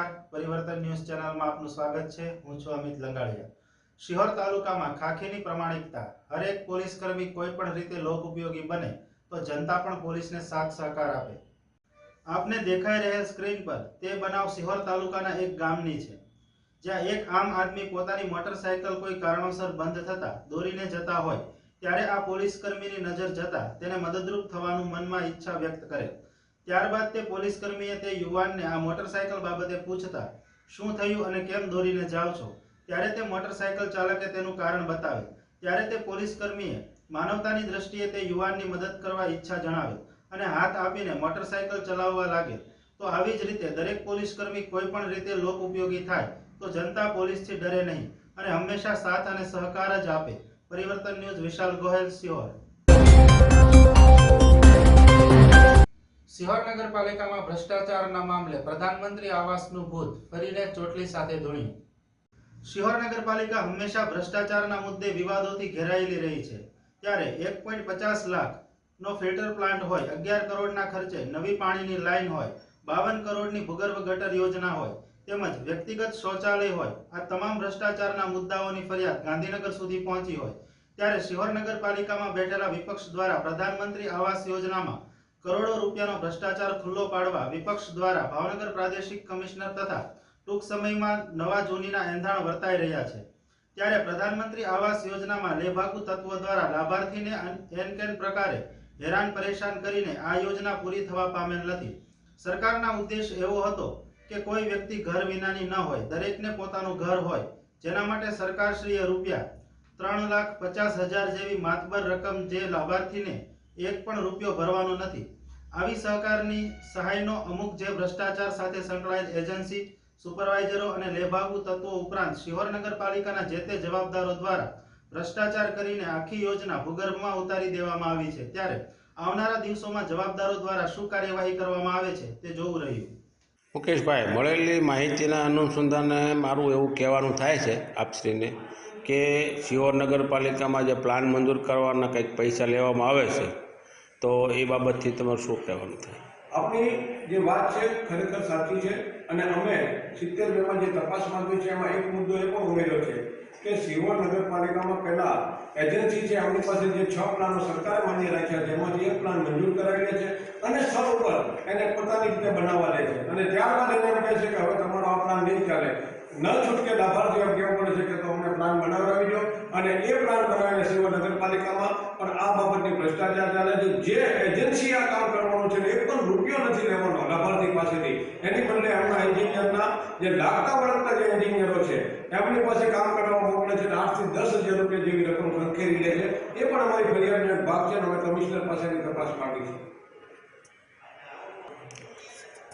આપનું સ્વાગત છે. હું છું અમિત લંગાળિયા શિહોર તાલુકામાં ખાખીની પ્રમાણિકતા. હરેક પોલીસ કર્મી કોઈ પણ રીતે લોક ઉપયોગી બને તો જનતા પણ પોલીસને સાથ સહકાર આપે. આપને દેખાઈ રહેલ સ્ક્રીન પર તે બનાવ શિહોર તાલુકાના એક ગામની છે. જ્યાં એક આમ આદમી પોતાની મોટરસાયકલ કોઈ કારણોસર બંધ થતા દોરીને જતા હોય, ત્યારે આ પોલીસ કર્મીની નજર જતા તેને મદદરૂપ થવાનું મનમાં ઈચ્છા વ્યક્ત કરે. ત્યારબાદ તે પોલીસ કર્મીએ તે યુવાનને આ મોટરસાયકલ બાબતે પૂછતા, શું થયું અને કેમ દોરીને જાઓ છો? ત્યારે તે મોટરસાયકલ ચાલકે તેનું કારણ બતાવે. ત્યારે તે પોલીસ કર્મીએ માનવતાની દ્રષ્ટિએ તે યુવાનની મદદ કરવા ઈચ્છા જણાવે અને હાથ આપીને મોટરસાયકલ ચલાવવા લાગે તો આવી જ રીતે દરેક પોલીસ કર્મી કોઈ પણ રીતે લોક ઉપયોગી થાય, તો જનતા પોલીસથી ડરે નહીં અને હંમેશા સાથ અને સહકાર જ આપે. પરિવર્તન ન્યૂઝ વિશાલ ગોહેલ, સિહોર. સિહોર નગરપાલિકામાં ભ્રષ્ટાચારના મામલે પ્રધાનમંત્રી આવાસનું ભૂત ફરીને ચોટલી સાથે ધૂણ્યું શિહોર નગરપાલિકા હંમેશા ભ્રષ્ટાચારના મુદ્દે વિવાદોથી ઘેરાયેલી રહી છે. ત્યારે એક પોઈન્ટ પચાસ લાખ નો ફિલ્ટર પ્લાન્ટ હોય, અગિયાર કરોડના ખર્ચે નવી પાણીની લાઇન હોય, બાવન કરોડની ભૂગર્ભ ગટર યોજના હોય, તેમજ વ્યક્તિગત શૌચાલય હોય, આ તમામ ભ્રષ્ટાચારના મુદ્દાઓની ફરિયાદ ગાંધીનગર સુધી પહોંચી હોય. ત્યારે શિહોર નગરપાલિકામાં બેઠેલા વિપક્ષ દ્વારા પ્રધાનમંત્રી આવાસ યોજનામાં કરોડો રૂપિયાનો ભ્રષ્ટાચાર ખુલ્લો પાડવા વિપક્ષ દ્વારા ભાવનગર પ્રાદેશિક કમિશનર તથા ટૂંક સમયમાં નવા જૂનીના એંધાણ વર્તાઈ રહ્યા છે. ત્યારે પ્રધાનમંત્રી આવાસ યોજનામાં લેભાગુ તત્વો દ્વારા લાભાર્થીને એન કેન પ્રકારે હેરાન પરેશાન કરીને આ યોજના પૂરી થવા પામેલ નથી. સરકારના ઉદ્દેશ એવો હતો કે કોઈ વ્યક્તિ ઘર વિનાની ન હોય, દરેકને પોતાનું ઘર હોય, જેના માટે સરકારશ્રીએ રૂપિયા ત્રણ લાખ પચાસ હજાર જેવી માતબર રકમ જે લાભાર્થીને એક પણ રૂપિયો ભરવાનો નથી. આવી સહકારની સહાયનો અમુક જે ભ્રષ્ટાચાર સાથે સંકળાયેલ એજન્સી, સુપરવાઇઝરો અને લેભાગુ તત્વો ઉપરાંત શિહોર નગરપાલિકાના જે તે જવાબદારો દ્વારા ભ્રષ્ટાચાર કરીને આખી યોજના ભૂગર્ભમાં ઉતારી દેવામાં આવી છે. ત્યારે આવનારા દિવસોમાં જવાબદારો દ્વારા શું કાર્યવાહી કરવામાં આવે છે તે જોવું રહ્યું. મુકેશભાઈ, મળેલી માહિતીના અનુસંધાને મારું એવું કહેવાનું થાય છે આપશ્રીને કે શિહોર નગરપાલિકામાં જે પ્લાન મંજૂર કરવાના કંઈક પૈસા લેવામાં આવે છે તો એ બાબતથી તમારું શું કહેવાનું થાય? આપણી જે વાત છે, ખરેખર સાચી છે અને અમે સિત્તેર બેમાં જે તપાસ માંગી છે, એમાં એક મુદ્દો એ પણ ઉમેર્યો છે કે સિવણ નગરપાલિકામાં પહેલા એજન્સી છે આપણી પાસે જે છ પ્લાનો સરકારે માન્ય રાખ્યા છે, એમાંથી એક પ્લાન મંજૂર કરાવી લે છે અને સ્થળ ઉપર એને પોતાની રીતે બનાવવા દે છે. અને ત્યારબાદ એને એમ કહે છે કે હવે તમારો આ પ્લાન નહીં ચાલે. ન છૂટકે લાભાર્થીઓ કહેવું પડે છે કે તો અમને પ્લાન બનાવડાવી દો અને એ પ્લાન બનાવીને સિવાય નગરપાલિકામાં પણ આ બાબતની ભ્રષ્ટાચાર ચાલે છે. જે એજન્સી આ કામ કરવાનું છે એક પણ રૂપિયો નથી લેવાનો લાભાર્થી પાસેથી. એની બદલે એમના એન્જિનિયરના જે લાગતા વળગતા જે એન્જિનિયરો છે, એમની પાસે કામ કરવા મોકલે છે આઠથી દસ હજાર રૂપિયા જેવી રકમ સંખેરી લે છે. એ પણ અમારી ફરિયાદનો ભાગ છે અને અમે કમિશનર પાસેની તપાસ માંગી છે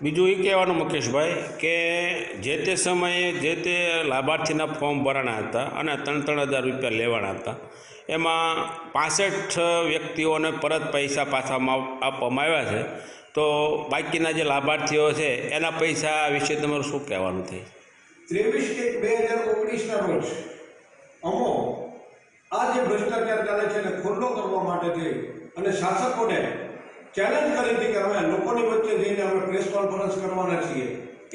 બીજું એ કહેવાનું મુકેશભાઈ કે જે તે સમયે જે તે લાભાર્થીના ફોર્મ ભરાણા હતા અને ત્રણ ત્રણ હજાર રૂપિયા લેવાના હતા, એમાં પાસઠ વ્યક્તિઓને પરત પૈસા પાછા આપવામાં આવ્યા છે. તો બાકીના જે લાભાર્થીઓ છે, એના પૈસા વિશે તમારું શું કહેવાનું થાય ત્રેવીસ એક બે હજાર ઓગણીસના રોજ અમો આ જે ભ્રષ્ટાચાર ચાલે છે એને ખુલ્લો કરવા માટે થઈ અને શાસકોને ચેલેન્જ કરી હતી કે અમે લોકોની વચ્ચે જઈને અમે પ્રેસ કોન્ફરન્સ કરવાના છીએ.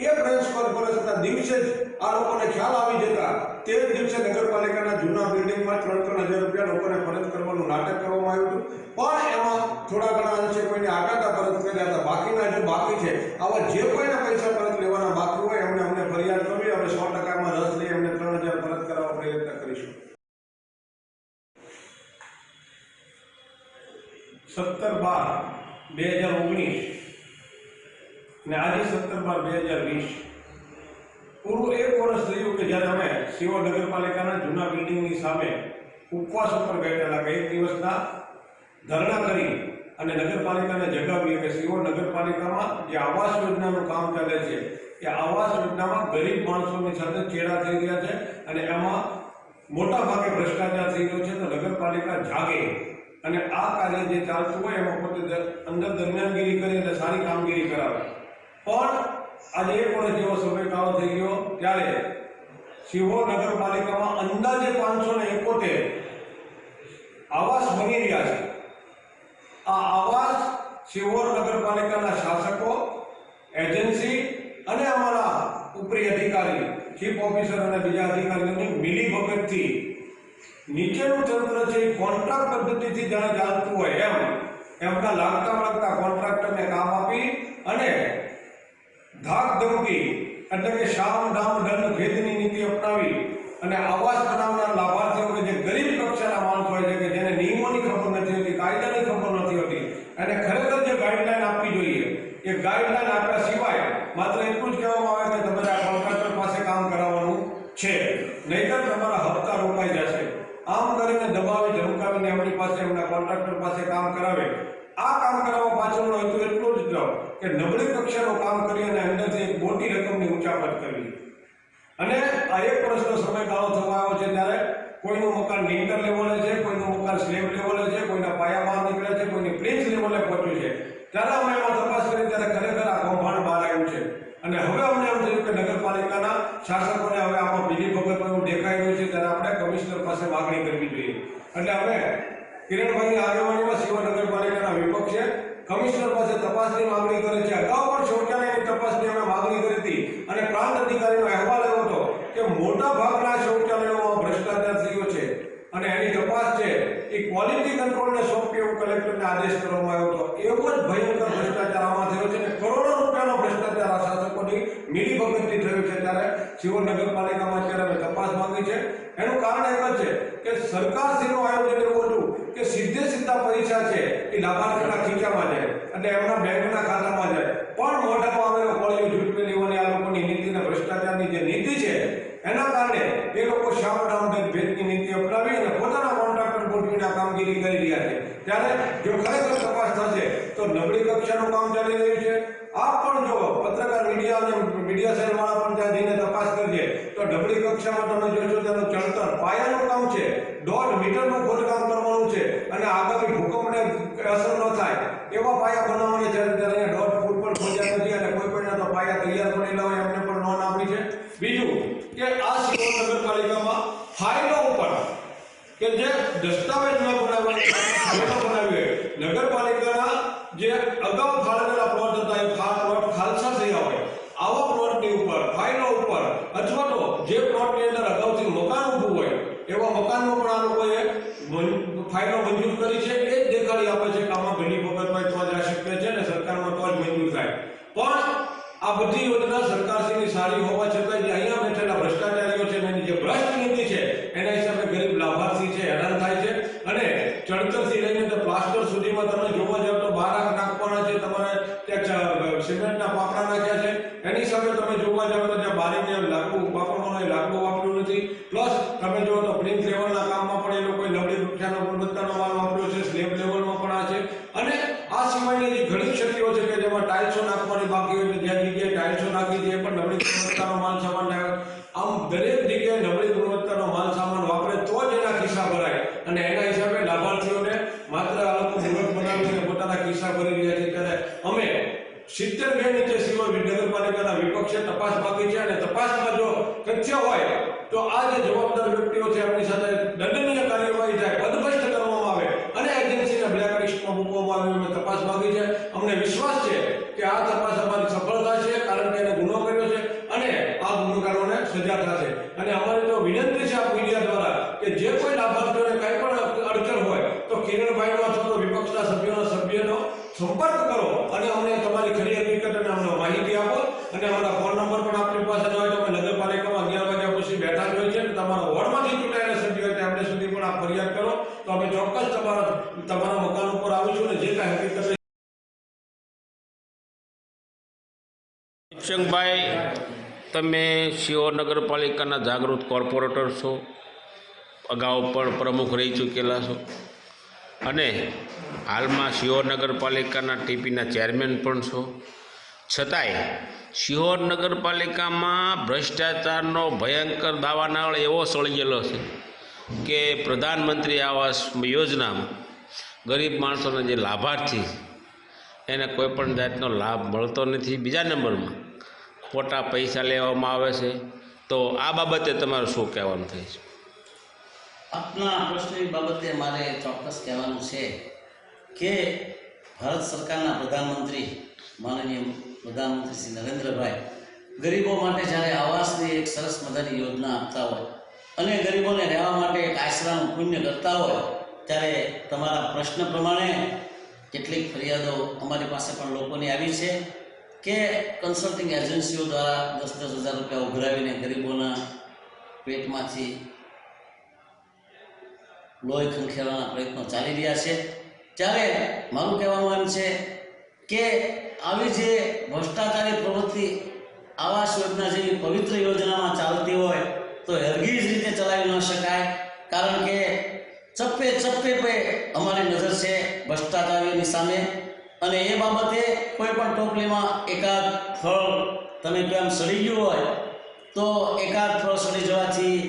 એ પ્રેસ કોન્ફરન્સના દિવસે જ આ લોકોને ખ્યાલ આવી જતા. તે દિવસે નગરપાલિકાના જૂના બિલ્ડિંગમાં ત્રણ ત્રણ હજાર રૂપિયા લોકોને પરત કરવાનું નાટક કરવામાં આવ્યું હતું. પણ એમાં થોડા ઘણા અંશે કોઈને આટાટા પરત કર્યા હતા. બાકીના જે બાકી છે. આવા જે કોઈના પૈસા પરત લેવાના બાકી હોય, એમને અમને ફરિયાદ કરવી, અમે સો ટકામાં રસ લઈ એમને ત્રણ હજાર પરત કરવા પ્રયત્ન કરીશું. સત્તર બાર. બે હજાર ઓગણીસ ને આજે સત્તર બાર બે હજાર વીસ. પૂરું એક વર્ષ થયું કે જ્યારે અમે શિવો નગરપાલિકાના જૂના બિલ્ડિંગની સામે ઉપવાસ ઉપર બેઠેલા કે એક દિવસના ધરણા કરી અને નગરપાલિકાને જગાવીએ કે શિવો નગરપાલિકામાં જે આવાસ યોજનાનું કામ ચાલે છે, એ આવાસ યોજનામાં ગરીબ માણસોની સાથે ચેડા થઈ ગયા છે અને એમાં મોટા ભાગે ભ્રષ્ટાચાર થઈ ગયો છે, તો નગરપાલિકા જાગે અને આ કાર્ય જે ચાલતું હોય એમાં પોતે અંદર દરમિયાનગીરી કરી અને સારી કામગીરી કરાવે. પણ આજે એક વર્ષ જેવો સમયગાળો થઈ ગયો ત્યારે શિહોર નગરપાલિકામાં અંદાજે પાંચસો ને એકોતેર આવાસ બની રહ્યા છે. આ આવાસ સિહોર નગરપાલિકાના શાસકો, એજન્સી અને અમારા ઉપરી અધિકારી, ચીફ ઓફિસર અને બીજા અધિકારીઓની મિલી ભગતથી નીચેનું તંત્ર છે એ કોન્ટ્રાક્ટ પદ્ધતિથી જાણે ચાલતું હોય એમ એમના લાગતા વળગતા કોન્ટ્રાક્ટરને કામ આપી અને ધાક ધમકી એટલે કે શામ દામ દંડ, ભેદની નીતિ અપનાવી અને આવાસ બનાવનાર લાભાર્થીઓ કે જે ગરીબ કક્ષાના માણસ હોય છે કે જેને નિયમોની ખબર નથી હોતી, કાયદાની ખબર નથી હોતી અને ખરેખર જે ગાઈડલાઈન આપવી જોઈએ, એ ગાઈડલાઈન આપ્યા સિવાય માત્ર એટલું જ કહેવામાં આવે કે તમારે આ કોન્ટ્રાક્ટર પાસે કામ કરાવવાનું છે. નહીતર તમારા હપ્તા રોકાઈ જશે. આમ કરીને દબાવી ધમકાવીને એમની પાસે એમના કોન્ટ્રાક્ટર પાસે કામ કરાવે. આ કામ કરાવવા પાછળનો હેતુ એટલો જ હતો કે નબળી કક્ષાનું કામ કરી અને અંદરથી એક મોટી રકમની ઉચાપત કરવી. અને આ એક વર્ષનો સમયગાળો થવા આવ્યો છે ત્યારે કોઈનું મકાન લિંટર લેવલે છે, કોઈનું મકાન સ્લેબ લેવલે છે, કોઈના પાયા બહાર નીકળે છે, કોઈની પ્રિન્સ લેવલે પહોંચ્યું છે. ત્યારે અમે એમાં તપાસ કરી, ત્યારે ખરેખર આ કૌભાંડ બહાર આવ્યું છે. અને હવે અમને એમ થયું કે નગરપાલિકાના શાસકોને હવે આમાં બીજી વખત એવું દેખાઈ રહ્યું છે ત્યારે આપણે કમિશનર પાસે માગણી કરવી જોઈએ એટલે હવે કિરણભાઈની આગેવાનીમાં શિવા નગરપાલિકાના વિપક્ષે કમિશનર પાસે તપાસની માંગણી કરી છે. અગાઉ પણ શૌચાલયની તપાસની અમે માંગણી કરી હતી અને પ્રાંત અધિકારીનો અહેવાલ આવ્યો હતો કે મોટા ભાગના શૌચાલયોમાં ભ્રષ્ટાચાર થયો છે અને એની તપાસ છે એ ક્વોલિટી કંટ્રોલને સોંપી એવું કલેક્ટરને આદેશ કરવામાં આવ્યો હતો. એવો જ ભયંકર ભ્રષ્ટાચાર આમાં થયો છે અને કરોડો રૂપિયાનો ભ્રષ્ટાચાર આ શાસકોની મિલીભગતથી થયો છે. ત્યારે શિવ નગરપાલિકામાં અત્યારે અમે તપાસ માંગી છે. એનું કારણ એક જ છે કે સરકારશ્રીનું આયોજન એવું હતું કે સીધે સીધા પૈસા છે એ લાભાર્થીના ખીચામાં જાય એટલે એમના બેંકના ખાતામાં જાય. પણ મોઢામાં આવેલો કોળીઓ ઝૂંટવી લેવાની આ લોકોની નીતિ ભ્રષ્ટાચારની જે નીતિ છે, એના કારણે એ લોકો શામડાઉન ભેદની નીતિ અપનાવી અને પોતાના કોન્ટ્રાક્ટર ગોઠવીને આ કામગીરી કરી રહ્યા છે. ત્યારે જો ખરેખર તપાસ થશે તો નબળી કક્ષાનું કામ ચાલી રહ્યું છે. આપ પણ જો પત્રકાર મીડિયા અને મીડિયા સેલવાળા પણ ત્યાં જઈને તપાસ કરજે, તો નબળી કક્ષામાં તમે જોશો તેનું ચણતર પાયાનું કામ છે, દોઢ મીટરનું ખોદકામ કરવાનું છે, અને આગામી ભૂકંપને અસર ન થાય, એવા પાયા બનાવવાની છે ત્યારે દોઢ ફૂટ પણ ખોદ્યા નથી અને કોઈ પણ તો પાયા તૈયાર પડેલા હોય એમને પણ નોન આપી છે. બીજું કે આ સિહોર નગરપાલિકામાં ફાઇલો ઉપર કે જે દસ્તાવેજ ન બનાવવાની ફાઇલો બનાવી હોય નગરપાલિકાના જે અગાઉ ફાળવેલા પ્લોટ હતા એ ફા પ્લોટ ખાલસા થયા હોય આવા પ્લોટની ઉપર ફાઇલો ઉપર અથવા તો જે પ્લોટની અંદર અગાઉથી મકાન ઊભું હોય એવા મકાનમાં પણ આ લોકોએ મન- ફાઇલો મંજૂર કરી છે એ જ દેખાડી આપે છે કે આમાં ઘણી વખત તો જ આ શક્ય છે ને સરકારમાં તો જ મંજૂર થાય પણ આ બધી યોજના સરકારશ્રીની સારી હોવા છતાં જે અહીંયા બેઠેલા ભ્રષ્ટાચારીઓ છે ને એની જે ભ્રષ્ટ નીતિ છે એના હિસાબે ગરીબ લાભાર્થી છે હેરાન થાય છે અને ચણતરથી લઈને તો પ્લાસ્ટર સુધીમાં તમે જોવા જાવ તો બારાક નાખવાના છે તમારે ત્યાં ચ- સિમેન્ટના પાપડા નાખ્યા છે એની સામે તમે જોવા જાવ તો જ્યાં બારીને લાકડું વાપરવાનું હોય લાકડું વાપર્યું નથી પ્લસ તમે જો તો પ્રિન્ટ લેવલના કામમાં પણ એ લોકોએ નબળી રૂપિયાનો ગુણવત્તાનો માલ વાપર્યો છે સ્લેબ લેવલમાં પણ આ છે અને આ સિવાયની જે ઘણી ક્ષતિઓ છે કે જેમાં ટાઇલ્સો નાખવાની બાકી હોય તો જ્યાં જગ્યાએ ટાઇલ્સો નાખી છે એ પણ નબળી ગુણવત્તાનો માલ સામાન નાખે આમ દરેક જગ્યાએ નબળી ગુણવત્તાનો માલ સામાન વાપરે તો જ એના ખિસ્સા ભરાય અને એના હિસાબે લાભાર્થીઓને માત્ર આ લોકો મૂર્ખ બનાવીને પોતાના ખિસ્સા ભરી રહ્યા છે ત્યારે અમે સિત્તેર બે નીચે સિવર નગરપાલિકાના વિપક્ષે તપાસ માંગી છે અને તપાસમાં તથ્ય હોય, તો આ જે જવાબદાર વ્યક્તિઓ છે, એમની સાથે દંડનીય કાર્યવાહી થાય બદભસ્ત કરવામાં આવે, અને એજન્સીને બ્લેક મૂકવામાં આવે અમે તપાસ માંગી છે અમને વિશ્વાસ છે કે આ તપાસ અમારી સફળ થશે કારણ કે એને ગુનો કર્યો છે અને આ ગુનેગારોને સજા થશે અને અમારી તો વિનંતી છે આ મીડિયા દ્વારા કે જે કોઈ લાભાર્થીઓને કંઈ પણ અડચણ હોય તો કિરણભાઈનો અથવા તો વિપક્ષના સભ્યોના સભ્યનો સંપર્ક કરો અને અમને તમારી ખરી હકીકત અને અમને માહિતી આપો અને અમારા ફોન નંબર પણ આપણી પાસે ન હોય તો અમે નગરપાલિકામાં અગિયાર વાગ્યા પછી બેઠા જ હોય છે અને તમારા વોર્ડમાંથી ચૂંટાયેલા સભ્યો હોય તેમને સુધી પણ આપ ફરિયાદ કરો તો અમે ચોક્કસ તમારા તમારા મકાન ઉપર આવીશું અને જે કાંઈ હકીકત શિવશંકભાઈ તમે શિહોર નગરપાલિકાના જાગૃત કોર્પોરેટર છો. અગાઉ પણ પ્રમુખ રહી ચૂકેલા છો. અને હાલમાં શિહોર નગરપાલિકાના ટીપીના ચેરમેન પણ છો. છતાંય શિહોર નગરપાલિકામાં ભ્રષ્ટાચારનો ભયંકર દાવાનળ એવો સળગેલો છે કે પ્રધાનમંત્રી આવાસ યોજનામાં ગરીબ માણસોના જે લાભાર્થી એને કોઈ પણ જાતનો લાભ મળતો નથી. બીજા નંબરમાં ખોટા પૈસા લેવામાં આવે છે, તો આ બાબતે તમારું શું કહેવાનું થાય છે? આપના પ્રશ્નની બાબતે મારે ચોક્કસ કહેવાનું છે કે ભારત સરકારના પ્રધાનમંત્રી, માનનીય પ્રધાનમંત્રી શ્રી નરેન્દ્રભાઈ, ગરીબો માટે જ્યારે આવાસની એક સરસ મજાની યોજના આપતા હોય અને ગરીબોને રહેવા માટે એક આશરાનું પુણ્ય કરતા હોય, ત્યારે તમારા પ્રશ્ન પ્રમાણે કેટલીક ફરિયાદો અમારી પાસે પણ લોકોની આવી છે. કે કન્સલ્ટિંગ એજન્સીઓ દ્વારા દસ દસ હજાર રૂપિયા ઉઘરાવીને ગરીબોના પેટમાંથી લોહી ખંખેરવાના પ્રયત્નો ચાલી રહ્યા છે. ત્યારે મારું કહેવાનું એમ છે કે આવી જે ભ્રષ્ટાચારી પ્રવૃત્તિ આવાસ યોજના જેવી પવિત્ર યોજનામાં ચાલતી હોય તો હરગીજ રીતે ચલાવી ન શકાય. કારણ કે ચપ્પે ચપ્પે પે અમારી નજર છે ભ્રષ્ટાચારીઓની સામે. અને એ બાબતે કોઈ પણ ટોપલીમાં એકાદ ફળ તમે કેમ સડી ગયું હોય, તો એકાદ ફળ સડી જવાથી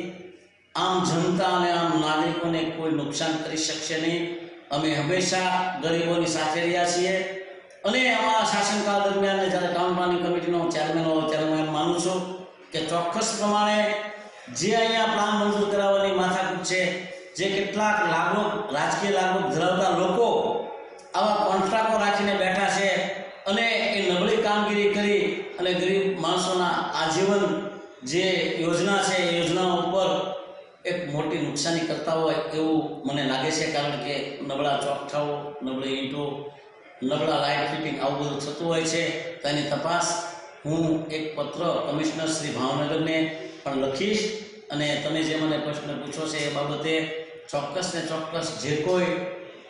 આમ જનતા અને આમ નાગરિકોને કોઈ નુકસાન કરી શકશે નહીં. અમે હંમેશા ગરીબોની સાથે રહ્યા છીએ. અને અમારા શાસનકાળ દરમિયાન જ્યારે ટાઉન પ્લાનિંગ કમિટીનો ચેરમેન હોઉં, ત્યારે હું એમ માનું છું કે ચોક્કસ પ્રમાણે જે અહીંયા પ્લાન મંજૂર કરાવવાની માથાકૂટ છે, જે કેટલાક લાગુ, રાજકીય લાગુ ધરાવતા લોકો આવા કોન્ટ્રાક્ટો રાખીને બેઠા છે અને એ નબળી કામગીરી કરી અને ગરીબ માણસોના આજીવન જે યોજના છે એ યોજના ઉપર એક મોટી નુકસાની કરતા હોય એવું મને લાગે છે, કારણ કે નબળા ચોકઠાઓ નબળી ઈંટો, નબળા લાઇટ ફિટિંગ આવું બધું થતું હોય છે તેની તપાસ હું એક પત્ર કમિશનર શ્રી ભાવનગરને પણ લખીશ અને તમે જે મને પ્રશ્ન પૂછો છે એ બાબતે ચોક્કસ ને ચોક્કસ જે કોઈ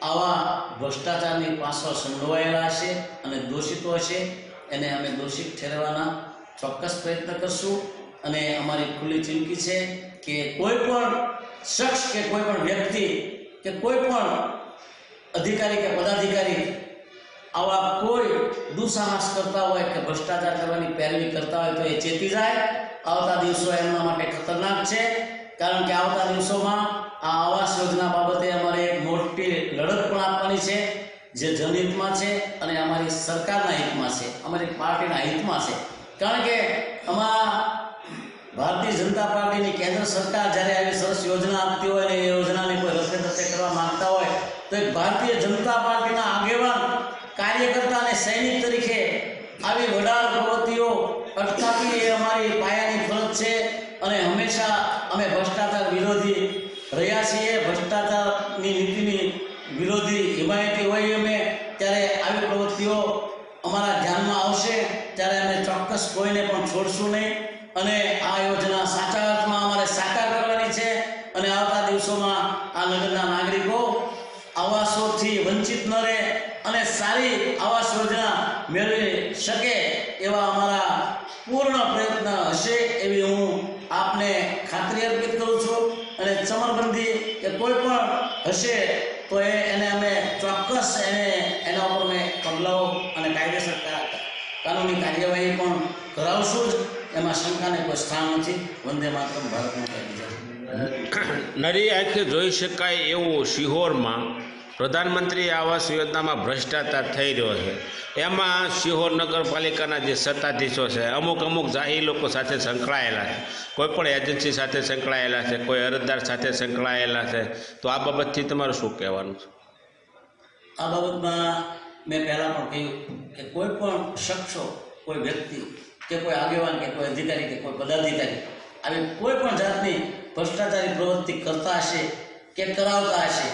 આવા ભ્રષ્ટાચારની પાછળ સંડોવાયેલા હશે અને દોષિતો હશે, એને અમે દોષિત ઠેરવવાના ચોક્કસ પ્રયત્ન કરશું. અને અમારી ખુલ્લી ચીમકી છે કે કોઈ પણ શખ્સ કે કોઈ પણ વ્યક્તિ કે કોઈ પણ અધિકારી કે પદાધિકારી આવા કોઈ દુસાહસ કરતા હોય કે ભ્રષ્ટાચાર કરવાની પેરવી કરતા હોય તો એ ચેતી જાય. આવતા દિવસો એમના માટે ખતરનાક છે. કારણ કે આવતા દિવસોમાં આ આવાસ યોજના બાબતે અમારે એક મોટી લડત પણ આપવાની છે, જે જનહિતમાં છે અને અમારી સરકારના હિતમાં છે. અમારી પાર્ટીના હિતમાં છે. કારણ કે અમારા ભારતીય જનતા પાર્ટીની કેન્દ્ર સરકાર જ્યારે આવી સરસ યોજના આપતી હોય ને એ યોજનાની કોઈ રસ્તે રસ્તે કરવા માંગતા હોય, તો એક ભારતીય જનતા પાર્ટીના આગેવાન કાર્યકર્તા અને સૈનિક તરીકે આવી વડાર પ્રવૃત્તિઓ અટકાવવી એ અમારી પાયાની ફરજ છે અને હંમેશા અમે ભ્રષ્ટાચાર વિરોધી રહ્યા છીએ. ભ્રષ્ટાચારની નીતિની વિરોધી હિમાયતી હોય અમે ત્યારે આવી પ્રવૃત્તિઓ અમારા ધ્યાનમાં આવશે. ત્યારે અમે ચોક્કસ કોઈને પણ છોડશું નહીં. અને આ યોજના સાચા અર્થમાં અમારે સાકાર કરવાની છે અને આવતા દિવસોમાં આ નગરના નાગરિકો આવાસોથી વંચિત ન રહે અને સારી આવાસ યોજના મેળવી શકે એવા અમારા પૂર્ણ પ્રયત્ન હશે એવી હું આપને ખાતરી અર્પિત કરું છું અને ચમરબંધી કે કોઈ પણ હશે તો એ એને અમે ચોક્કસ એને એના ઉપર મેં પગલાઓ અને કાયદેસર કાનૂની કાર્યવાહી પણ કરાવશું જ. એમાં શંકાને કોઈ સ્થાન નથી. વંદે માતરમ ભારત માતા કી જય. નરી આંખે જોઈ શકાય એવું શિહોરમાં પ્રધાનમંત્રી આવાસ યોજનામાં ભ્રષ્ટાચાર થઈ રહ્યો છે. એમાં શિહોર નગરપાલિકાના જે સત્તાધીશો છે અમુક અમુક જાહેર લોકો સાથે સંકળાયેલા છે. કોઈ પણ એજન્સી સાથે સંકળાયેલા છે કોઈ અરજદાર સાથે સંકળાયેલા છે. તો આ બાબતથી તમારું શું કહેવાનું છે? આ બાબતમાં મેં પહેલાં પણ કહ્યું કે કોઈ પણ શખ્સો કોઈ વ્યક્તિ કે કોઈ આગેવાન કે કોઈ અધિકારી કે કોઈ પદાધિકારી આવી કોઈ પણ જાતની ભ્રષ્ટાચારી પ્રવૃત્તિ કરતા હશે કે કરાવતા હશે,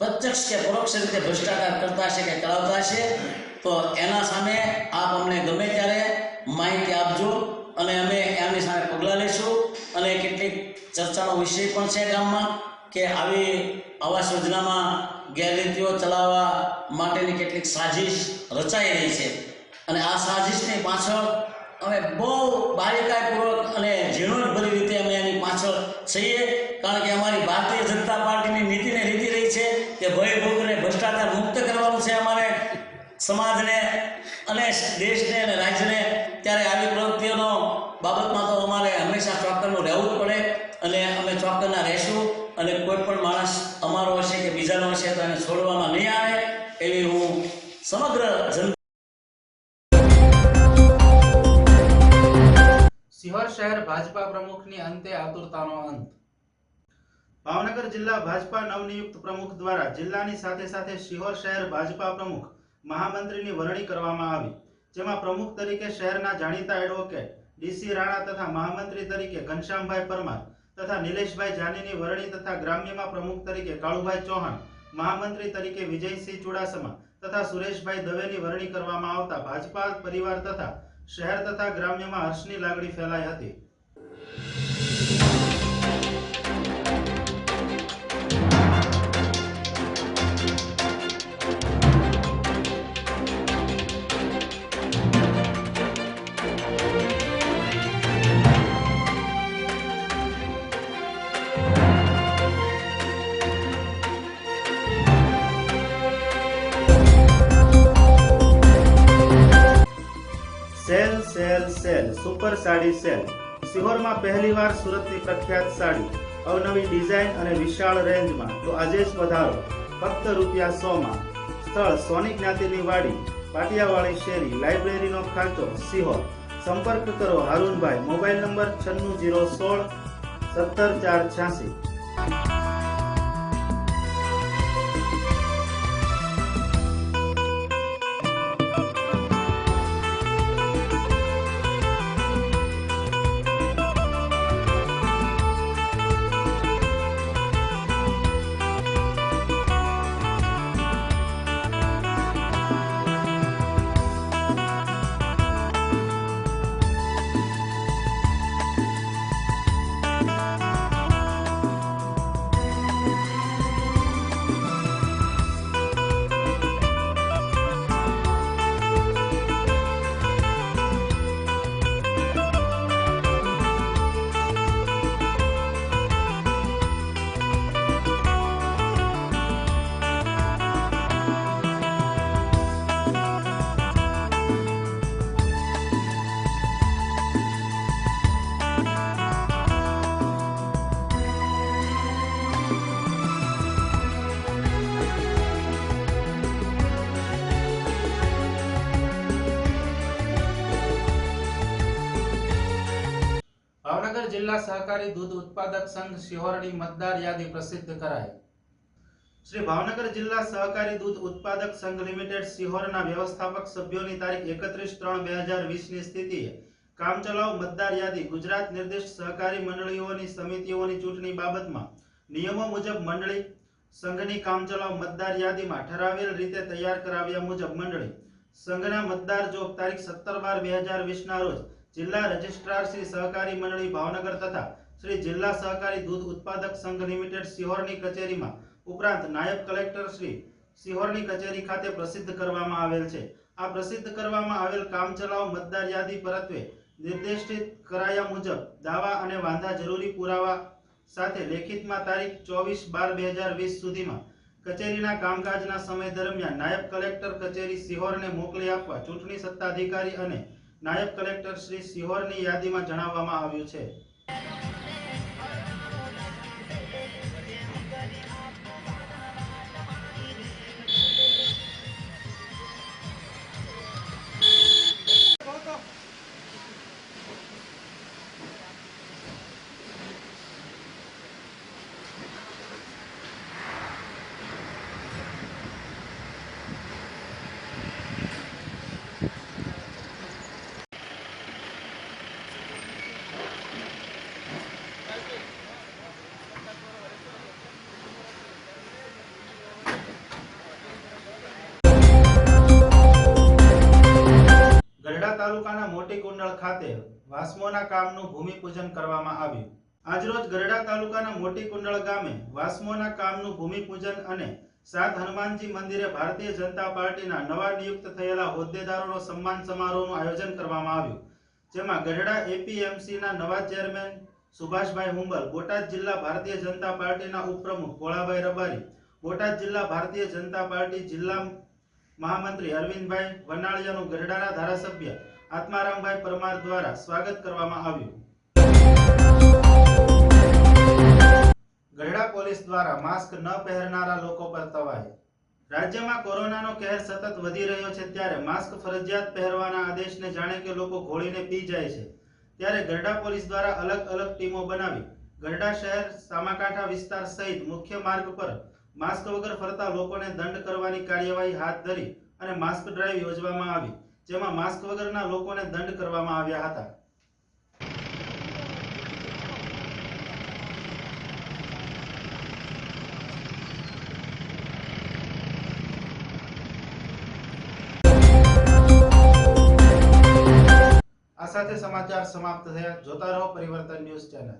પ્રત્યક્ષ કે પરોક્ષ રીતે ભ્રષ્ટાચાર કરતા હશે કે કરાવતા હશે, તો એના સામે આપ અમને ગમે ત્યારે માહિતી આપજો અને અમે એમની સામે પગલાં લઈશું અને કેટલીક ચર્ચાનો વિષય પણ છે ગામમાં કે આવી આવાસ યોજનામાં ગેરરીતિઓ ચલાવવા માટેની કેટલીક સાજિશ રચાઈ રહી છે. અને આ સાજિશની પાછળ અમે બહુ બારીકાઈપૂર્વક અને ઝીણવટભરી રીતે અમે એની પાછળ છીએ. કારણ કે અમારી ભારતીય જનતા પાર્ટીની નીતિને રીતિ રહી છે કે ભય ભોગને ભ્રષ્ટાચાર મુક્ત કરવાનું છે અમારે સમાજને અને દેશને અને રાજ્યને. ત્યારે આવી પ્રવૃત્તિઓનો બાબતમાં તો અમારે હંમેશા ચોક્કસનું રહેવું જ પડે અને અમે ચોક્કસના રહેશું. અને કોઈ પણ માણસ અમારો હશે કે બીજાનો હશે તો એને છોડવામાં નહીં આવે. એવી હું સમગ્ર જન સિહોર શહેર ભાજપા પ્રમુખની અંતે આતુરતાનો અંત. ભાવનગર જિલ્લા ભાજપા નવનિયુક્ત પ્રમુખ દ્વારા જિલ્લાની સાથે સાથે સિહોર શહેર ભાજપા પ્રમુખ મહામંત્રીની વરણી કરવામાં આવી, જેમાં પ્રમુખ તરીકે શહેરના જાણીતા એડવોકેટ ડીસી રાણા તથા મહામંત્રી તરીકે ઘનશ્યામભાઈ પરમાર તથા નિલેશભાઈ જાનીની વરણી તથા ગ્રામ્યમાં પ્રમુખ તરીકે કાળુભાઈ ચૌહાણ, મહામંત્રી તરીકે વિજયસિંહ ચુડાસમા તથા સુરેશભાઈ દવેની વરણી કરવામાં આવતા ભાજપા પરિવાર તથા શહેર તથા ગ્રામ્યમાં હર્ષની લાગણી ફેલાઈ હતી. Sale sale sale, super sari, sale. સિહોરમાં પહેલીવાર સુરતની પ્રખ્યાત સાડી. અવનવી ડિઝાઇન અને વિશાળ રેન્જમાં. તો આજે જ વધારો. ફક્ત રૂપિયા સો માં સ્થળ સોની જ્ઞાતિની વાડી, પાટિયાવાળી શેરી, લાઇબ્રેરીનો ખાંચો સિહોર. સંપર્ક કરો હારૂનભાઈ. મોબાઈલ નંબર છન્નું જીરો સોળ, સત્તર ચાર છ્યાસી. જિલ્લા સહકારી દૂધ ઉત્પાદક સંઘ સિહોરની મતદાર યાદી પ્રસિદ્ધ કરાઈ. શ્રી ભાવનગર જિલ્લા સહકારી દૂધ ઉત્પાદક સંઘ લિમિટેડ શિહોરના વ્યવસ્થાપક સભ્યોની તારીખ એકત્રીસ ત્રણ બે હજાર વીસની સ્થિતિએ કામચલાઉ મતદાર યાદી ગુજરાત નિર્દિષ્ટ સહકારી મંડળીઓની સમિતિઓની ચૂંટણી બાબતમાં નિયમો મુજબ મંડળી સંઘની કામચલાઉ મતદાર યાદીમાં ઠરાવેલ રીતે તૈયાર કરાવ્યા મુજબ મંડળી સંઘના મતદાર જોગ તારીખ સત્તર બાર બે હજાર વીસના રોજ જિલ્લા રજિસ્ટ્રાર શ્રી સહકારી મંડળી ભાવનગર તથા શ્રી જિલ્લા સહકારી દૂધ ઉત્પાદક સંઘ લિમિટેડ સિહોરની કચેરીમાં ઉપરાંત નાયબ કલેક્ટર શ્રી સિહોરની કચેરી ખાતે પ્રસિદ્ધ કરવામાં આવેલ છે. આ પ્રસિદ્ધ કરવામાં આવેલ કામચલાઉ મતદાર યાદી પરત્વે નિર્દેશિત કરાયા મુજબ દાવા અને વાંધા જરૂરી પુરાવા સાથે લેખિતમાં તારીખ ચોવીસ બાર બે હજાર વીસ સુધીમાં કચેરીના કામકાજના સમય દરમિયાન નાયબ કલેક્ટર કચેરી સિહોરને મોકલી આપવા ચૂંટણી સત્તાધિકારી અને નાયબ કલેક્ટર શ્રી સિહોરની યાદીમાં જણાવવામાં આવ્યું છે. તાલુકાના મોટી કુંડળ ખાતે વાસ્મોના કામનું ભૂમિપૂજન કરવામાં આવ્યું. આજરોજ ગરડા તાલુકાના મોટી કુંડળ ગામે વાસ્મોના કામનું ભૂમિપૂજન અને સાત હનુમાનજી મંદિરે ભારતીય જનતા પાર્ટીના નવા નિયુક્ત થયેલા હોદ્દેદારોનો સન્માન સમારોહનું આયોજન કરવામાં આવ્યું. જેમાં ગઢડા એપીએમસીના નવા ચેરમેન સુભાષભાઈ હુંબલ, બોટાદ જિલ્લા ભારતીય જનતા પાર્ટીના ઉપપ્રમુખ ભોળાભાઈ રબારી, બોટાદ જિલ્લા ભારતીય જનતા પાર્ટી જિલ્લા મહામંત્રી અરવિંદભાઈ વનાળિયાનું ગઢડાના ધારાસભ્ય આત્મારામભાઈ પરમાર દ્વારા સ્વાગત કરવામાં આવ્યું. ગઢડા પોલીસ દ્વારા માસ્ક ન પહેરનારા લોકો પર તવાઈ. રાજ્યમાં કોરોનાનો કહેર સતત વધી રહ્યો છે ત્યારે માસ્ક ફરજિયાત પહેરવાના આદેશને જાણે કે લોકો ઘોળીને પી જાય છે. ત્યારે ગરડા પોલીસ દ્વારા અલગ અલગ ટીમો બનાવી ગરડા શહેર, સામાકાંઠા વિસ્તાર સહિત મુખ્ય માર્ગ પર માસ્ક વગર ફરતા લોકોને દંડ કરવાની કાર્યવાહી હાથ ધરી અને માસ્ક ડ્રાઈવ યોજવામાં આવી. જેમાં માસ્ક વગરના લોકોને દંડ કરવામાં આવ્યા હતા. આ સાથે સમાચાર સમાપ્ત થયા. જોતા રહો પરિવર્તન ન્યૂઝ ચેનલ.